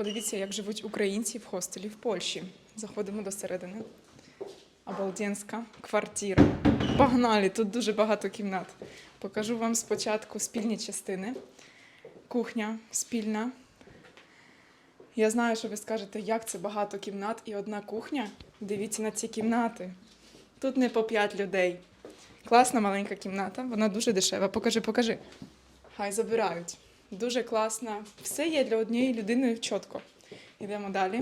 Подивіться, як живуть українці в хостелі в Польщі. Заходимо до середини. Обалденська квартира. Погнали! Тут дуже багато кімнат. Покажу вам спочатку спільні частини. Кухня спільна. Я знаю, що ви скажете, як це багато кімнат і одна кухня. Дивіться на ці кімнати. Тут не по 5 людей. Класна маленька кімната, вона дуже дешева. Покажи, покажи. Хай забирають. Дуже класна. Все є для однієї людини чітко. Йдемо далі.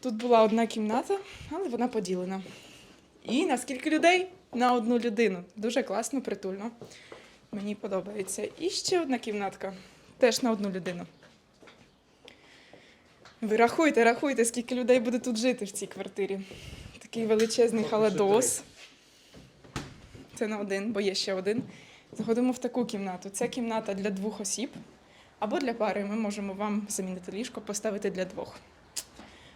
Тут була одна кімната, але вона поділена. І на скільки людей? На одну людину. Дуже класно, притульно. Мені подобається. І ще одна кімнатка. Теж на одну людину. Ви рахуйте, рахуйте, скільки людей буде тут жити в цій квартирі. Такий величезний халадос. Це на один, бо є ще один. Заходимо в таку кімнату. Це кімната для двох осіб або для пари. Ми можемо вам замінити ліжко, поставити для двох.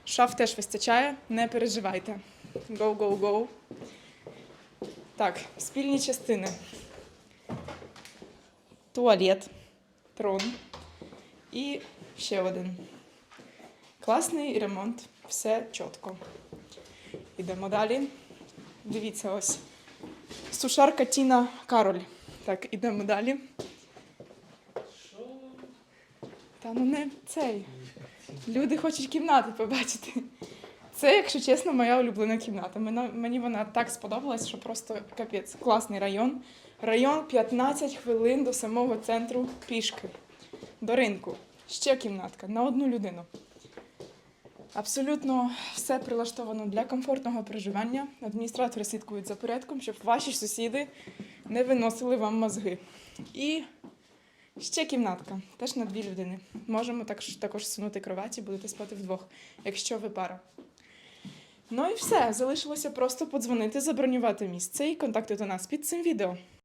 Шаф теж вистачає, не переживайте. Go, go, go. Так, спільні частини. Туалет, трон і ще один. Класний ремонт, все чітко. Йдемо далі. Дивіться, ось сушарка Тіна Кароль. Так, ідемо далі. Та ну не цей. Люди хочуть кімнати побачити. Це, якщо чесно, моя улюблена кімната. Мені, вона так сподобалась, що просто капець. Класний район. Район 15 хвилин до самого центру пішки. До ринку. Ще кімнатка на одну людину. Абсолютно все прилаштовано для комфортного проживання. Адміністратори слідкують за порядком, щоб ваші сусіди не виносили вам мозги. І ще кімнатка, теж на дві людини. Можемо також, також сунути кроваті, будете спати вдвох, якщо ви пара. Ну і все. Залишилося просто подзвонити, забронювати місце і контакти до нас під цим відео.